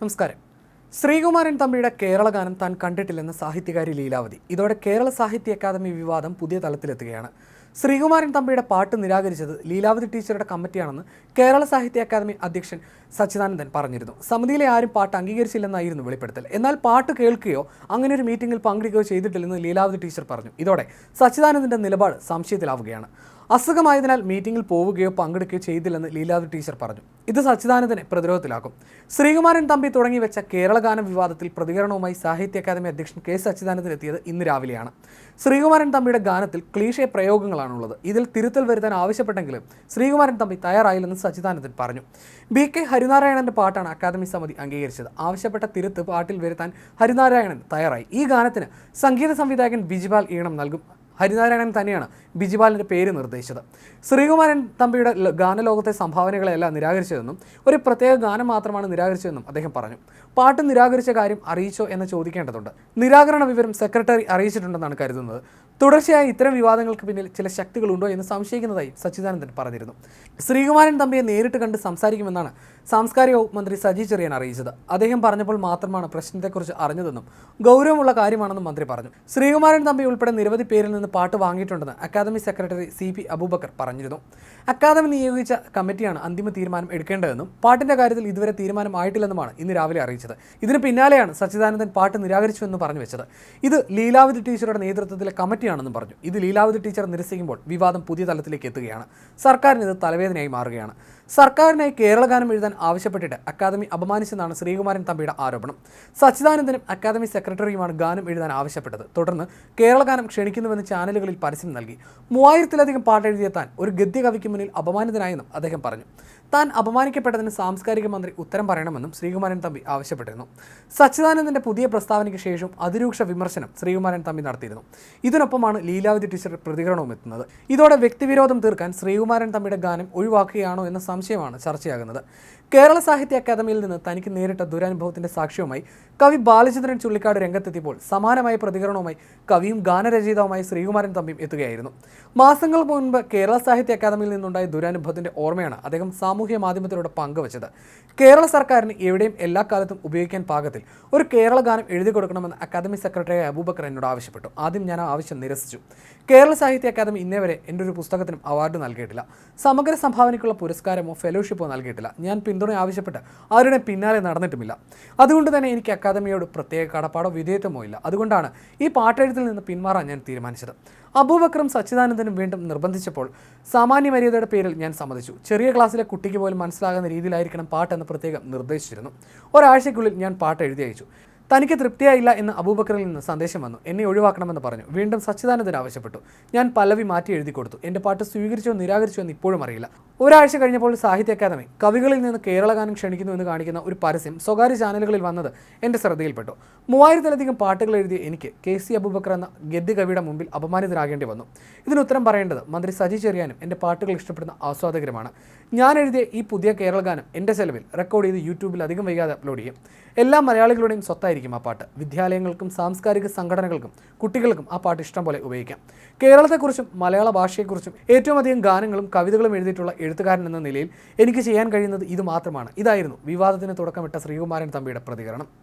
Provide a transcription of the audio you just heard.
നമസ്കാരം. ശ്രീകുമാരൻ തമ്പിയുടെ കേരള ഗാനം താൻ കണ്ടിട്ടില്ലെന്ന് സാഹിത്യകാരി ലീലാവതി. ഇതോടെ കേരള സാഹിത്യ അക്കാദമി വിവാദം പുതിയ തലത്തിലെത്തുകയാണ്. ശ്രീകുമാരൻ തമ്പിയുടെ പാട്ട് നിരാകരിച്ചത് ലീലാവതി ടീച്ചറുടെ കമ്മിറ്റിയാണെന്ന് കേരള സാഹിത്യ അക്കാദമി അധ്യക്ഷൻ സച്ചിദാനന്ദൻ പറഞ്ഞിരുന്നു. സമിതിയിലെ ആരും പാട്ട് അംഗീകരിച്ചില്ലെന്നായിരുന്നു വെളിപ്പെടുത്തൽ. എന്നാൽ പാട്ട് കേൾക്കുകയോ അങ്ങനെ ഒരു മീറ്റിംഗിൽ പങ്കെടുക്കുകയോ ചെയ്തിട്ടില്ലെന്ന് ലീലാവതി ടീച്ചർ പറഞ്ഞു. ഇതോടെ സച്ചിദാനന്ദന്റെ നിലപാട് സംശയത്തിലാവുകയാണ്. അസുഖമായതിനാൽ മീറ്റിംഗിൽ പോവുകയോ പങ്കെടുക്കുകയോ ചെയ്തില്ലെന്ന് ലീലാവതി ടീച്ചർ പറഞ്ഞു. ഇത് സച്ചിദാനന്ദനെ പ്രതിരോധത്തിലാക്കും. ശ്രീകുമാരൻ തമ്പി തുടങ്ങി വെച്ച കേരള ഗാന വിവാദത്തിൽ പ്രതികരണവുമായി സാഹിത്യ അക്കാദമി അധ്യക്ഷൻ കെ സച്ചിദാനന്ദൻ എത്തിയത് ഇന്ന് രാവിലെയാണ്. ശ്രീകുമാരൻ തമ്പിയുടെ ഗാനത്തിൽ ക്ലീഷേ പ്രയോഗങ്ങളാണുള്ളത്. ഇതിൽ തിരുത്തൽ വരുത്താൻ ആവശ്യപ്പെട്ടെങ്കിലും ശ്രീകുമാരൻ തമ്പി തയ്യാറായില്ലെന്ന് സച്ചിദാനന്ദൻ പറഞ്ഞു. ബി കെ ഹരിനാരായണന്റെ പാട്ടാണ് അക്കാദമി സമിതി അംഗീകരിച്ചത്. ആവശ്യപ്പെട്ട തിരുത്ത് പാട്ടിൽ വരുത്താൻ ഹരിനാരായണൻ തയ്യാറായി. ഈ ഗാനത്തിന് സംഗീത സംവിധായകൻ ബിജിപാൽ ഈണം നൽകും. ഹരിനാരായണൻ തന്നെയാണ് ബിജിപാലിന്റെ പേര് നിർദ്ദേശിച്ചത്. ശ്രീകുമാരൻ തമ്പിയുടെ ഗാനലോകത്തെ സംഭാവനകളെല്ലാം നിരാകരിച്ചതെന്നും ഒരു പ്രത്യേക ഗാനം മാത്രമാണ് നിരാകരിച്ചതെന്നും അദ്ദേഹം പറഞ്ഞു. പാട്ട് നിരാകരിച്ച കാര്യം അറിയിച്ചോ എന്ന് ചോദിക്കേണ്ടതുണ്ട്. നിരാകരണ വിവരം സെക്രട്ടറി അറിയിച്ചിട്ടുണ്ടെന്നാണ് കരുതുന്നത്. തുടർച്ചയായി ഇത്തരം വിവാദങ്ങൾക്ക് പിന്നിൽ ചില ശക്തികളുണ്ടോ എന്ന് സംശയിക്കുന്നതായി സച്ചിദാനന്ദൻ പറഞ്ഞിരുന്നു. ശ്രീകുമാരൻ തമ്പിയെ നേരിട്ട് കണ്ട് സംസാരിക്കുമെന്നാണ് സാംസ്കാരിക മന്ത്രി സജി ചെറിയാൻ അറിയിച്ചത്. അദ്ദേഹം പറഞ്ഞപ്പോൾ മാത്രമാണ് പ്രശ്നത്തെക്കുറിച്ച് അറിഞ്ഞതെന്നും ഗൗരവമുള്ള കാര്യമാണെന്നും മന്ത്രി പറഞ്ഞു. ശ്രീകുമാരൻ തമ്പി ഉൾപ്പെടെ നിരവധി പേരിൽ നിന്ന് പാട്ട് വാങ്ങിയിട്ടുണ്ടെന്ന് academy secretary C P Aboobacker പറഞ്ഞിരുന്നു. അക്കാദമി നിയോഗിച്ച കമ്മിറ്റിയാണ് അന്തിമ തീരുമാനം എടുക്കേണ്ടതെന്നും പാട്ടിന്റെ കാര്യത്തിൽ ഇതുവരെ തീരുമാനമായിട്ടില്ലെന്നുമാണ് ഇന്ന് രാവിലെ അറിയിച്ചത്. ഇതിന് പിന്നാലെയാണ് സച്ചിദാനന്ദൻ പാട്ട് നിരാകരിച്ചുവെന്ന് പറഞ്ഞു വെച്ചത്. ഇത് ലീലാവതി ടീച്ചറുടെ നേതൃത്വത്തിലെ കമ്മിറ്റിയാണെന്നും പറഞ്ഞു. ഇത് ലീലാവതി ടീച്ചർ നിരസിക്കുമ്പോൾ വിവാദം പുതിയ തലത്തിലേക്ക് എത്തുകയാണ്. സർക്കാരിന് ഇത് തലവേദനയായി മാറുകയാണ്. സർക്കാരിനായി കേരള ഗാനം എഴുതാൻ ആവശ്യപ്പെട്ടിട്ട് അക്കാദമി അപമാനിച്ചെന്നാണ് ശ്രീകുമാരൻ തമ്പിയുടെ ആരോപണം. സച്ചിദാനന്ദനും അക്കാദമി സെക്രട്ടറിയുമാണ് ഗാനം എഴുതാൻ ആവശ്യപ്പെട്ടത്. തുടർന്ന് കേരള ഗാനം ക്ഷണിക്കുന്നുവെന്ന് ചാനലുകളിൽ പരസ്യം നൽകി. മൂവായിരത്തിലധികം പാട്ടെഴുതിയ താൻ ഒരു ഗദ്യകവിക്ക് മുന്നിൽ അപമാനിതനായെന്നും അദ്ദേഹം പറഞ്ഞു. താൻ അപമാനിക്കപ്പെട്ടതിന് സാംസ്കാരിക മന്ത്രി ഉത്തരം പറയണമെന്നും ശ്രീകുമാരൻ തമ്പി ആവശ്യപ്പെട്ടിരുന്നു. സച്ചിദാനന്ദന്റെ പുതിയ പ്രസ്താവനയ്ക്ക് ശേഷം അതിരൂക്ഷ വിമർശനം ശ്രീകുമാരൻ തമ്പി നടത്തിയിരുന്നു. ഇതിനൊപ്പമാണ് ലീലാവതി ടീച്ചർ പ്രതികരണവും എത്തുന്നത്. ഇതോടെ വ്യക്തിവിരോധം തീർക്കാൻ ശ്രീകുമാരൻ തമ്പിയുടെ ഗാനം ഒഴിവാക്കുകയാണോ എന്ന സംശയമാണ് ചർച്ചയാകുന്നത്. കേരള സാഹിത്യ അക്കാദമിയിൽ നിന്ന് തനിക്ക് നേരിട്ട ദുരനുഭവത്തിന്റെ സാക്ഷ്യവുമായി കവി ബാലചന്ദ്രൻ ചുള്ളിക്കാട് രംഗത്തെത്തിയപ്പോൾ സമാനമായ പ്രതികരണവുമായി കവിയും ഗാനരചയിതാവുമായി ശ്രീകുമാരൻ തമ്പിയും എത്തുകയായിരുന്നു. മാസങ്ങൾക്ക് മുൻപ് കേരള സാഹിത്യ അക്കാദമിയിൽ നിന്നുണ്ടായ ദുരനുഭവത്തിന്റെ ഓർമ്മയാണ് അദ്ദേഹം സാമൂഹ്യ മാധ്യമത്തിലൂടെ പങ്കുവച്ചത്. കേരള സർക്കാരിന് എവിടെയും എല്ലാ കാലത്തും ഉപയോഗിക്കാൻ പാകത്തിൽ ഒരു കേരള ഗാനം എഴുതി കൊടുക്കണമെന്ന് അക്കാദമി സെക്രട്ടറി അബൂബക്കർ എന്നോട് ആവശ്യപ്പെട്ടു. ആദ്യം ഞാൻ ആ ആവശ്യം നിരസിച്ചു. കേരള സാഹിത്യ അക്കാദമി ഇന്നേ വരെ എന്റെ ഒരു പുസ്തകത്തിനും അവാർഡ് നൽകിയിട്ടില്ല. സമഗ്ര സംഭാവനയ്ക്കുള്ള പുരസ്കാരമോ ഫെലോഷിപ്പോ നൽകിയിട്ടില്ല. ഞാൻ പിന്തുണ ആവശ്യപ്പെട്ട് ആരുടെ പിന്നാലെ നടന്നിട്ടുമില്ല. അതുകൊണ്ട് തന്നെ എനിക്ക് അക്കാദമിയോട് പ്രത്യേക കടപ്പാടോ വിധേയത്വമോ ഇല്ല. അതുകൊണ്ടാണ് ഈ പാട്ടെഴുത്തിൽ നിന്ന് പിന്മാറാൻ ഞാൻ തീരുമാനിച്ചത്. അബൂബക്കറും സച്ചിദാനന്ദനും വീണ്ടും നിർബന്ധിച്ചപ്പോൾ സാമാന്യ മര്യാദയുടെ പേരിൽ ഞാൻ സമ്മതിച്ചു. ചെറിയ ക്ലാസ്സിലെ കുട്ടിക്ക് പോലും മനസ്സിലാകുന്ന രീതിയിലായിരിക്കണം പാട്ടെന്ന് പ്രത്യേകം നിർദ്ദേശിച്ചിരുന്നു. ഒരാഴ്ചയ്ക്കുള്ളിൽ ഞാൻ പാട്ട് എഴുതി അയച്ചു. തനിക്ക് തൃപ്തിയായില്ല എന്ന് അബൂബക്കറിൽ നിന്ന് സന്ദേശം വന്നു. എന്നെ ഒഴിവാക്കണമെന്ന് പറഞ്ഞു. വീണ്ടും സച്ചിദാനന്ദൻ ആവശ്യപ്പെട്ടു. ഞാൻ പലവി മാറ്റി എഴുതി കൊടുത്തു. എന്റെ പാട്ട് സ്വീകരിച്ചോ നിരാകരിച്ചോ എന്ന് ഇപ്പോഴും അറിയില്ല. ഒരാഴ്ച കഴിഞ്ഞപ്പോൾ സാഹിത്യ അക്കാദമി കവികളിൽ നിന്ന് കേരള ഗാനം ക്ഷണിക്കുന്നു എന്ന് കാണിക്കുന്ന ഒരു പരസ്യം സ്വകാര്യ ചാനലുകളിൽ വന്നത് എന്റെ ശ്രദ്ധയിൽപ്പെട്ടു. മൂവായിരത്തിലധികം പാട്ടുകൾ എഴുതിയ എനിക്ക് കെ സി അബൂബക്കർ എന്ന ഗദ്യ കവിയുടെ മുമ്പിൽ അപമാനിതരാകേണ്ടി വന്നു. ഇതിന് ഉത്തരം പറയേണ്ടത് മന്ത്രി സജി ചെറിയാനും എന്റെ പാട്ടുകൾ ഇഷ്ടപ്പെടുന്ന ആസ്വാദകരമാണ്. ഞാൻ എഴുതിയ ഈ പുതിയ കേരള ഗാനം എന്റെ ചെലവിൽ റെക്കോർഡ് ചെയ്ത് യൂട്യൂബിൽ അധികം വൈകാതെ അപ്ലോഡ് ചെയ്യും. എല്ലാ മലയാളികളുടെയും സ്വത്തായിരിക്കും ആ പാട്ട്. വിദ്യാലയങ്ങൾക്കും സാംസ്കാരിക സംഘടനകൾക്കും കുട്ടികൾക്കും ആ പാട്ട് ഇഷ്ടം പോലെ ഉപയോഗിക്കാം. കേരളത്തെക്കുറിച്ചും മലയാള ഭാഷയെക്കുറിച്ചും ഏറ്റവും അധികം ഗാനങ്ങളും കവിതകളും എഴുതിയിട്ടുള്ള എഴുത്തുകാരൻ എന്ന നിലയിൽ എനിക്ക് ചെയ്യാൻ കഴിയുന്നത് ഇത് മാത്രമാണ് ഇതായിരുന്നു വിവാദത്തിന് തുടക്കമിട്ട ശ്രീകുമാരൻ തമ്പിയുടെ പ്രതികരണം.